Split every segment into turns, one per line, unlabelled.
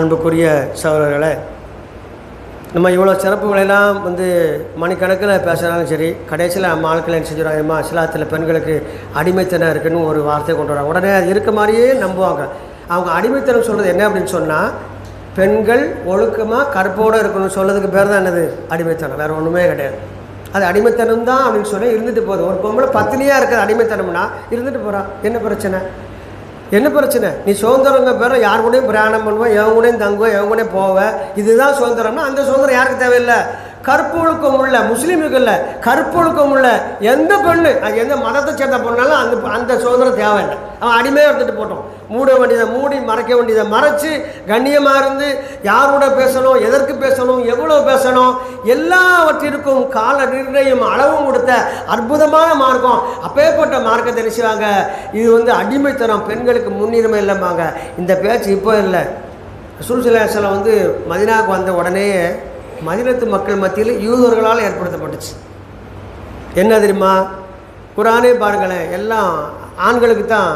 அன்புக்குரிய சகோதரர்களே நம்ம இவ்வளோ சிறப்புகளெல்லாம் வந்து மணிக்கணக்கில் பேசுகிறாலும் சரி கடைசியில் நம்ம ஆட்கள் என்ன செஞ்சுறாங்கம்மா சிலாத்தில் பெண்களுக்கு அடிமைத்தனம் இருக்குன்னு ஒரு வார்த்தை கொண்டு வராங்க. உடனே அது இருக்க மாதிரியே நம்புவாங்க. அவங்க அடிமைத்தனம் சொல்கிறது என்ன அப்படின்னு சொன்னால் பெண்கள் ஒழுக்கமாக கற்போடு இருக்கணும்னு சொல்கிறதுக்கு பேர் தான் என்னது? அடிமைத்தனம். வேறு ஒன்றுமே கிடையாது. அது அடிமைத்தனம் தான் அப்படின்னு சொல்லி இருந்துட்டு போகுது ஒரு பொம்பளை பத்தினியாக இருக்கிற அடிமைத்தனம்னா இருந்துட்டு போகிறா என்ன பிரச்சனை? என்ன பிரச்சனை? நீ சுதந்திரங்க பேர யார் கூடயும் பிரயாணம் பண்ணுவேன் எவன் கூடயும் தங்குவேன் எவன் கூடயும் போவேன் இதுதான் சுதந்திரம்னா அந்த சுதந்திரம் யாருக்கு தேவையில்லை? கற்பொழுக்கம் உள்ள முஸ்லீமுக்குள்ள கற்பொழுக்கம் உள்ள எந்த பெண்ணு அது எந்த மதத்தை சேர்ந்த பொண்ணாலும் அந்த அந்த சுதந்திரம் தேவையில்லை. அவன் அடிமையாக இருந்துட்டு போட்டோம். மூட வேண்டியதை மூடி மறைக்க வேண்டியதை மறைச்சு கண்ணியமாக இருந்து யாரோட பேசணும் எதற்கு பேசணும் எவ்வளோ பேசணும் எல்லாவற்றிற்கும் கால நிர்ணயம் அளவும் கொடுத்த அற்புதமான மார்க்கம். அப்பேற்பட்ட மார்க்கத்தை நினைச்சுவாங்க இது வந்து அடிமைத்தனம் பெண்களுக்கு முன்னுரிமை இல்லைம்பாங்க. இந்த பேச்சு இப்போ இல்லை. ரசூல் வந்து மதினாவுக்கு வந்த உடனே மதினத்து மக்கள் மத்தியில் யூதர்களால் ஏற்படுத்தப்பட்டுச்சு. என்ன தெரியுமா? குரானே பாருங்களேன் எல்லாம் ஆண்களுக்கு தான்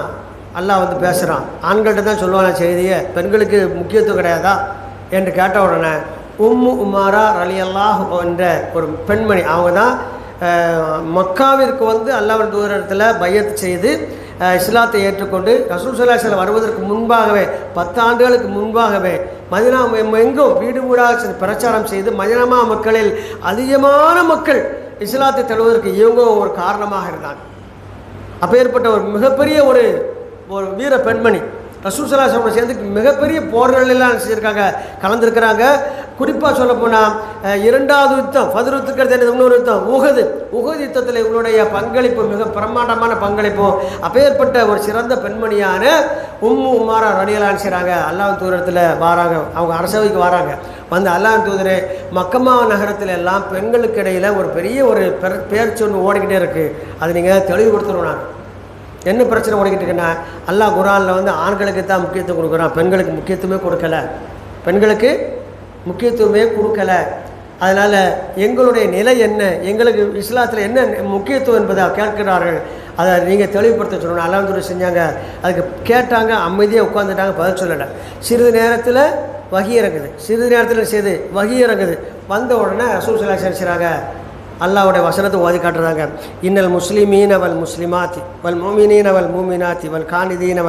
அல்லாஹ் வந்து பேசுகிறான் ஆண்கள்கிட்ட தான் சொல்லுவாங்க செய்தியை. பெண்களுக்கு முக்கியத்துவம் கிடையாதா? என்று கேட்ட உடனே உம்மு உமாரா ரலியல்லாஹ் என்ற ஒரு பெண்மணி அவங்க தான் மக்காவிற்கு வந்து அல்லாவின் தூரத்தில் பையத்து செய்து இஸ்லாத்தை ஏற்றுக்கொண்டு ரசூல் சல்லாஹ் வருவதற்கு முன்பாகவே பத்து ஆண்டுகளுக்கு முன்பாகவே மதினா எங்கும் வீடு வீடாக பிரச்சாரம் செய்து மதினாமா மக்களில் அதிகமான மக்கள் இஸ்லாத்தை தழுவதற்கு இவங்க ஒரு காரணமாக இருந்தாங்க அப்பேற்பட்ட ஒரு மிகப்பெரிய ஒரு ஒரு வீர பெண்மணி. ரசூசலா சலாசோட சேர்ந்து மிகப்பெரிய போர்கள் எல்லாம் செஞ்சுருக்காங்க கலந்துருக்கிறாங்க. குறிப்பாக சொல்ல போனால் இரண்டாவது யுத்தம் ஃபதுர் யுத்தத்துக்கு இன்னொரு யுத்தம் உகது. உகது யுத்தத்தில் இவங்களுடைய பங்களிப்பு மிக பிரம்மாண்டமான பங்களிப்பு அப்பேற்பட்ட ஒரு சிறந்த பெண்மணியான உம்மு உமாரா ரடியலான்னு செய்கிறாங்க அல்லாஹ் தூரத்தில் வராங்க. அவங்க அரசவைக்கு வராங்க. வந்து அல்லாஹ் தூதரே மக்கம்மா நகரத்தில் எல்லாம் பெண்களுக்கு இடையில் ஒரு பெரிய ஒரு பெர் பேர்ச்சி ஒன்று ஓடிக்கிட்டே இருக்குது அது நீங்கள் தெளிவுபடுத்தணும் நாங்கள் என்ன பிரச்சனை ஓடிக்கிட்டு இருக்குன்னா அல்லாஹ் குரானில் வந்து ஆண்களுக்கு தான் முக்கியத்துவம் கொடுக்குறான் பெண்களுக்கு முக்கியத்துவமே கொடுக்கல. பெண்களுக்கு முக்கியத்துவமே கொடுக்கல. அதனால் எங்களுடைய நிலை என்ன? எங்களுக்கு இஸ்லாத்தில் என்ன முக்கியத்துவம் என்பதை கேட்கிறார்கள். அதை நீங்கள் தெளிவுபடுத்த சொல்லணும். அல்லாந்துரை செஞ்சாங்க. அதுக்கு கேட்டாங்க. அமைதியாக உட்காந்துட்டாங்க பதில் சொல்லலை. சிறிது நேரத்தில் வகி இறங்குது. சிறிது நேரத்தில் செய்து வகி இறங்குது. வந்த உடனே ரசூல் சல்லா செய்கிறாங்க அல்லாவுடைய வசனத்தை ஓதி காட்டுறாங்க. இன்னல் முஸ்லிமீன வல் முஸ்லிமாத்தி வல் மோமினீன அவள் மூமினாத்தி வல் காணிதீன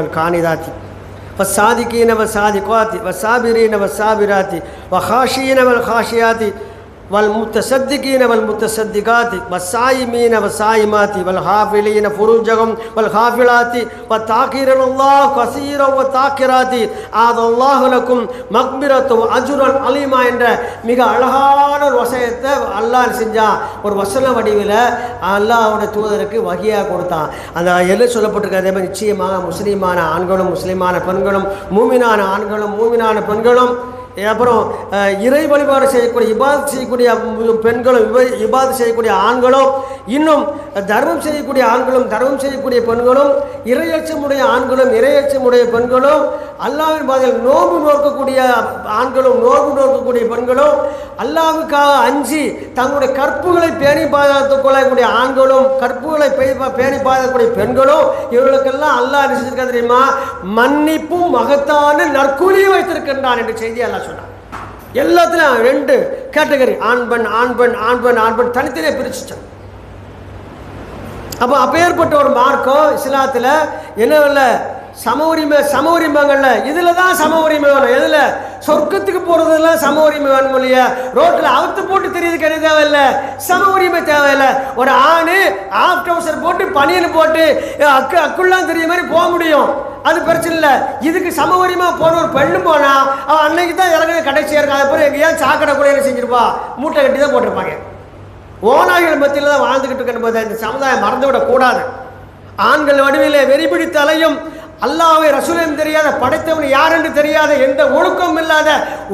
வல் வல் முத்த சத்திகீன வல் முத்த சத்திகாத்தி வசாயி மீன வசாயி மாத்தி வல் ஹாஃபிலீன புருஜகம் வல் ஹாஃபிலாத்தி வ தாக்கிரனுல்லாஹ் கசீரோ வ தாக்கிராத்தி ஆதல்லாஹுலக்கும் மக்மிரத்தும் அஜுரன் அலிமா என்ற மிக அழகான ஒரு வசயத்தை அல்லாஹ் செஞ்சான் ஒரு வசன வடிவில் அல்லாஹோட தூதருக்கு வகையாக கொடுத்தான். அந்த எழு சொல்லப்பட்டிருக்க அதே மாதிரி நிச்சயமாக முஸ்லீமான ஆண்களும் முஸ்லீமான பெண்களும் மூமினான ஆண்களும் மூமினான பெண்களும் அப்புறம் இறை வழிபாடு செய்யக்கூடிய இபாத் செய்யக்கூடிய பெண்களும் இவ- இபாத் செய்யக்கூடிய ஆண்களும் இன்னும் தர்மம் செய்யக்கூடிய ஆண்களும் தர்மம் செய்யக்கூடிய பெண்களும் இரையச்சமுடைய ஆண்களும் இரையச்சமுடைய பெண்களும் அல்லாவின் பாதையில் நோன்பு நோக்கக்கூடிய ஆண்களும் நோன்பு நோக்கக்கூடிய பெண்களும் அல்லாவுக்காக அஞ்சி தங்களுடைய கற்புகளை பேணி பாதுகாத்துக் கொள்ளக்கூடிய ஆண்களும் கற்புகளை பே- பேணி பாதுகாக்கக்கூடிய பெண்களும் இவர்களுக்கெல்லாம் அல்லாஹ் என்ன தெரியுமா? மன்னிப்பும் மகத்தான நற்கூலியும் வைத்திருக்கின்றான் என்று செய்தி எல்லாம் சொன்னான். எல்லாத்துலையும் ரெண்டு கேட்டகரி. ஆண் பெண் ஆண் பெண் ஆண் பெண் ஆண் பெண் தனித்தனியாக பிரிச்சுட்டான் அப்போ அப்பேற்பட்ட ஒரு மார்க்கம் இஸ்லாத்தில் என்ன இல்லை? சம உரிமை சம உரிமைங்கள்ல. இதில் தான் சம உரிமை வேணும். எதில்? சொர்க்கத்துக்கு போகிறதுலாம் சம உரிமை வேணும் இல்லையா? ரோட்டில் அவுத்து போட்டு தெரியுது கிடையாது தேவையில்லை. சம உரிமை தேவையில்லை. ஒரு ஆண் ஆஃப் ட்ரௌசர் போட்டு பனியன் போட்டு அக்கு அக்குள்ளாம் தெரிய மாதிரி போக முடியும். அது பிரச்சனை இல்லை. இதுக்கு சம உரிமை போன ஒரு பெண்ணு போனால் அவன் அன்னைக்கு தான் இறங்குற கடைசியாக இருக்கும் அதுக்கப்புறம் எங்கேயாவது சாக்கடை கூட என்ன செஞ்சிருப்பா. மூட்டை கட்டி தான் போட்டிருப்பாங்க. ஓநாய்கள் மத்தியில் தான் வாழ்ந்துகிட்டு இருக்கணும் போது இந்த சமுதாயம் மறந்துவிடக் கூடாது ஆண்கள் வடிவிலே வெறிபிடித்த அலையும் அல்லாஹ்வை ரசூலும் தெரியாத படைத்தவன் யார் என்று தெரியாத எந்த ஒழுக்கமும் இல்லாத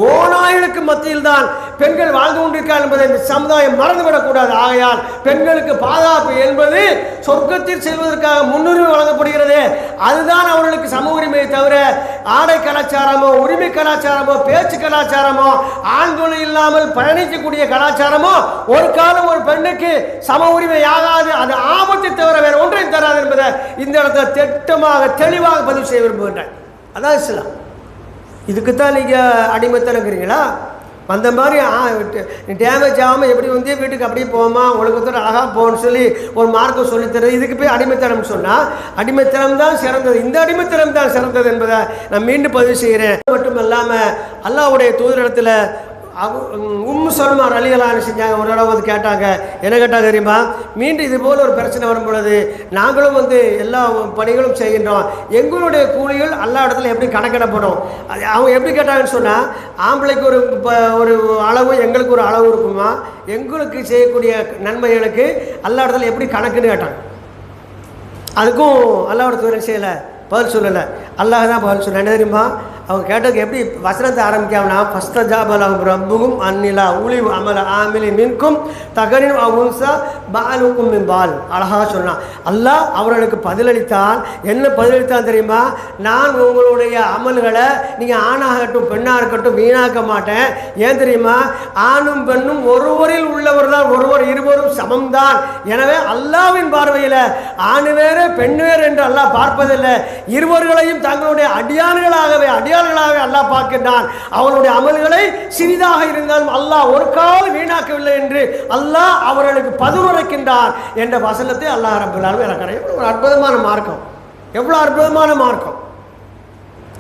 ஓநாய்களுக்கு மத்தியில் தான் பெண்கள் வாழ்ந்து கொண்டிருக்கார் என்பதை இந்த சமுதாயம் மறந்துவிடக்கூடாது. ஆகையால் பெண்களுக்கு பாதுகாப்பு என்பது சொர்க்கத்தில் செல்வதற்காக முன்னுரிமை வழங்கப்படுகிறது அதுதான் அவர்களுக்கு சம உரிமையை தவிர ஆடை கலாச்சாரமோ உரிமை கலாச்சாரமோ பேச்சு கலாச்சாரமோ ஆண்கள் இல்லாமல் பயணிக்கக்கூடிய கலாச்சாரமோ ஒரு காலம் ஒரு பெண்ணுக்கு சம உரிமை ஆகாது அது ஆபத்தை தவிர வேற ஒன்றையும் தராது என்பதை இந்த இடத்துல திட்டமாக தெளிவாக பதிவு செய்ய விரும்புகின்றேன். அதான் இஸ்லாம். இதுக்கு தான் நீங்கள் அடிமைத்தனங்கிறீங்களா அந்த மாதிரி டேமேஜ் ஆகாமல் எப்படி வந்து வீட்டுக்கு அப்படியே போமா ஒழுக்கத்தோட அழகாக போகணும்னு சொல்லி ஒரு மார்க்கம் சொல்லித்தரது இதுக்கு போய் அடிமைத்தனம் சொன்னால் அடிமைத்தனம் தான் சிறந்தது. இந்த அடிமைத்தனம் தான் சிறந்தது என்பதை நான் மீண்டும் பதிவு செய்கிறேன். மட்டும் இல்லாமல் அல்லாவுடைய தூதரிடத்தில் உம்மு சொல்மார் அலிகளான்னு செஞ்சாங்க. ஒரு தடவை வந்து கேட்டாங்க. என்ன கேட்டால் தெரியுமா? மீண்டும் இது போல் ஒரு பிரச்சனை வரும் பொழுது நாங்களும் வந்து எல்லா பணிகளும் செய்கின்றோம். எங்களுடைய கூலிகள் எல்லா இடத்துல எப்படி கணக்கிடப்படும்? அது அவங்க எப்படி கேட்டாங்கன்னு சொன்னால் ஆம்பளைக்கு ஒரு ப- ஒரு அளவு எங்களுக்கு ஒரு அளவு இருக்குமா? எங்களுக்கு செய்யக்கூடிய நன்மைகளுக்கு எல்லா இடத்துல எப்படி கணக்குன்னு கேட்டாங்க. அதுக்கும் அல்லாவோட துறை செய்யலை? பதில் சொல்லலை. அல்லாஹ் தான் பதில் சொன்னேன். என்ன தெரியுமா? அவங்க கேட்டதுக்கு எப்படி வசனத்தை ஆரம்பிக்காமனா ஃபஸ்ட் ஜாபலம் ரப்புகும் அந்நிலா உளி அமல ஆமிலி மின்கும் தகரின் அவுன்சா பாலுக்கும் மின் பால். அழகாக சொன்னான் அல்லாஹ் அவர்களுக்கு பதிலளித்தான் என்ன பதிலளித்தான் தெரியுமா? நான் உங்களுடைய அமல்களை நீங்கள் ஆணாகட்டும் பெண்ணாக இருக்கட்டும் வீணாக்க மாட்டேன். ஏன் தெரியுமா? ஆணும் பெண்ணும் ஒருவரில் உள்ளவர் தான் ஒருவர் இருவரும் சமம்தான். எனவே அல்லாவின் பார்வையில் ஆண் வேறு பெண் வேறு என்று அல்லாஹ் பார்ப்பதில்லை. இருவர்களையும் தங்களுடைய அடியான்களாகவே அடியான்களாகவே அல்லாஹ் பார்க்கின்றான். அவர்களுடைய அமல்களை சிறிதாக இருந்தாலும் அல்லாஹ் ஒரு கால் வீணாக்கவில்லை என்று அல்லாஹ் அவர்களுக்கு பதிவுரைக்கின்றான் என்ற வசனத்தை அல்லாஹ் ரபுல்லாலும் எனக்கு ஒரு அற்புதமான மார்க்கம். எவ்வளோ அற்புதமான மார்க்கம்.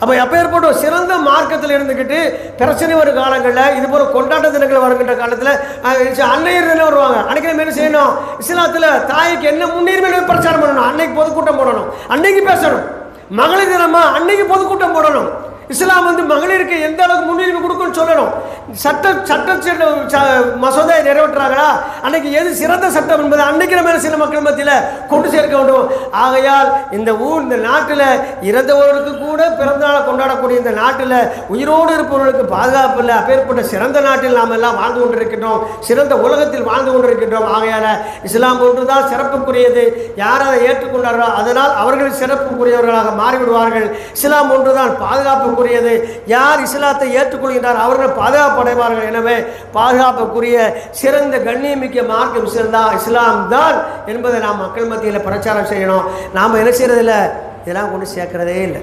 அப்போ எப்பேற்பட்ட ஒரு சிறந்த மார்க்கத்தில் இருந்துக்கிட்டு பிரச்சனை வரும் காலங்களில் இது போல கொண்டாட்ட தினங்கள் வருகின்ற காலத்தில் அன்னையர் தினம் வருவாங்க. அன்னைக்கு நம்ம என்ன செய்யணும்? இஸ்லாத்தில் தாய்க்கு என்ன முன்னுரிமை பிரச்சாரம் பண்ணணும்? அன்னைக்கு பொதுக்கூட்டம் போடணும். அன்னைக்கு பேசணும். மகளிர் தினமா அன்னைக்கு பொதுக்கூட்டம் போடணும். இஸ்லாம் வந்து மகளிருக்கு எந்த அளவுக்கு முன்னுரிமை கொடுக்குன்னு சொல்லணும். சட்ட சட்ட மசோதா ச- நிறைவேற்றுறாங்களா? அன்னைக்கு எது சிறந்த சட்டம் என்பது அன்னைக்கு நம்ம சில மக்கள் மத்தியில் கொண்டு சேர்க்க வேண்டும். ஆகையால் இந்த ஊர் இந்த நாட்டில் இறந்தவர்களுக்கு கூட பிறந்தநாளை கொண்டாடக்கூடிய இந்த நாட்டில் உயிரோடு இருப்பவர்களுக்கு பாதுகாப்பு இல்லை. அப்பேற்பட்ட சிறந்த நாட்டில் நாம் எல்லாம் வாழ்ந்து கொண்டிருக்கின்றோம். சிறந்த உலகத்தில் வாழ்ந்து கொண்டிருக்கின்றோம். ஆகையால் இஸ்லாம் ஒன்று தான் சிறப்புக்குரியது. யார் அதை ஏற்றுக்கொண்டார்களோ அதனால் அவர்கள் சிறப்புக்குரியவர்களாக மாறிவிடுவார்கள். இஸ்லாம் ஒன்று தான் பாதுகாப்புக்குரியது. யார் இஸ்லாத்தை ஏற்றுக்கொள்கின்றார் அவர்கள் பாதுகாப்படைவார்கள் எனவே பாதுகாப்புக்குரிய சிறந்த கண்ணியமிக்க மார்க்கம் சிறந்தா இஸ்லாம் தான் என்பதை நாம் மக்கள் மத்தியில் பிரச்சாரம் செய்யணும். நாம் என்ன செய்யறதில்ல? இதெல்லாம் கொண்டு சேர்க்குறதே இல்லை.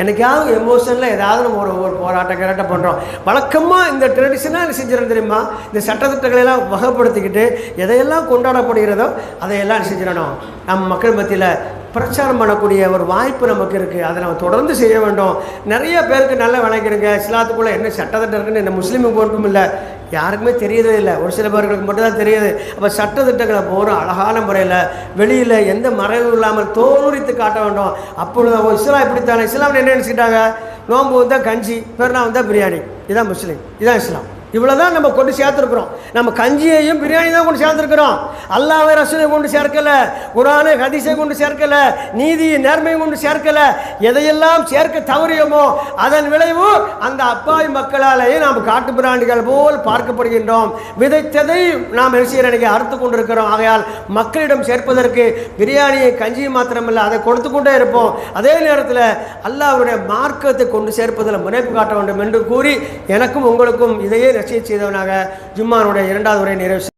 என்னைக்காவது எமோஷனில் ஏதாவது நம்ம ஒரு ஒரு போராட்டம் கிராட்டம் பண்ணுறோம் வழக்கமாக இந்த ட்ரெடிஷனாக செஞ்சிடும் தெரியுமா? இந்த சட்டத்திட்டங்களெல்லாம் வகைப்படுத்திக்கிட்டு எதையெல்லாம் கொண்டாடப்படுகிறதோ அதையெல்லாம் செஞ்சிடணும்? நம்ம மக்கள் மத்தியில் பிரச்சாரம் பண்ணக்கூடிய ஒரு வாய்ப்பு நமக்கு இருக்குது அதை நம்ம தொடர்ந்து செய்ய வேண்டும். நிறைய பேருக்கு நல்ல விளங்கிடுங்க இஸ்லாத்துக்குள்ளே என்ன சட்டத்திட்டம் இருக்குன்னு இந்த முஸ்லீமுக்கு மட்டும் இல்லை. யாருக்குமே தெரியறதே இல்லை. ஒரு சில பேர்களுக்கு மட்டும்தான் தெரியுது. அப்போ சட்டத்திட்டங்களை போகிறோம் அழகான முறையில் வெளியில் எந்த மறைவும் இல்லாமல் தோலுரித்து காட்ட வேண்டும். அப்பொழுது அவங்க இஸ்லாம் இப்படித்தானே இஸ்லாம் என்ன நினச்சிக்கிட்டாங்க? நோன்பு வந்தால் கஞ்சி பெருனா வந்தால் பிரியாணி. இதுதான் முஸ்லீம். இதான் இஸ்லாம். இவ்வளோதான் நம்ம கொண்டு சேர்த்துருக்குறோம். நம்ம கஞ்சியையும் பிரியாணி தான் கொண்டு சேர்த்துருக்குறோம். அல்லாஹ் ரசூலை கொண்டு சேர்க்கலை. குரானை ஹதீஸை கொண்டு சேர்க்கல. நீதி நேர்மையை கொண்டு சேர்க்கல. எதையெல்லாம் சேர்க்க தவறியோமோ அதன் விளைவு அந்த அப்பாவி மக்களாலேயே நாம் காட்டு பிராண்டிகள் போல் பார்க்கப்படுகின்றோம். விதைத்ததை நாம் எரிசியரணிக்கு அறுத்து கொண்டிருக்கிறோம். ஆகையால் மக்களிடம் சேர்ப்பதற்கு பிரியாணியை கஞ்சியும் மாத்திரமில்லை அதை கொடுத்து கொண்டே இருப்போம். அதே நேரத்தில் அல்லாஹ்வுடைய மார்க்கத்தை கொண்டு சேர்ப்பதில் முனைப்பு காட்ட வேண்டும் என்று கூறி எனக்கும் உங்களுக்கும் இதையே நிகழ்ச்சியை செய்தவனாக ஜும்மானுடைய இரண்டாவது உரை நிறைவு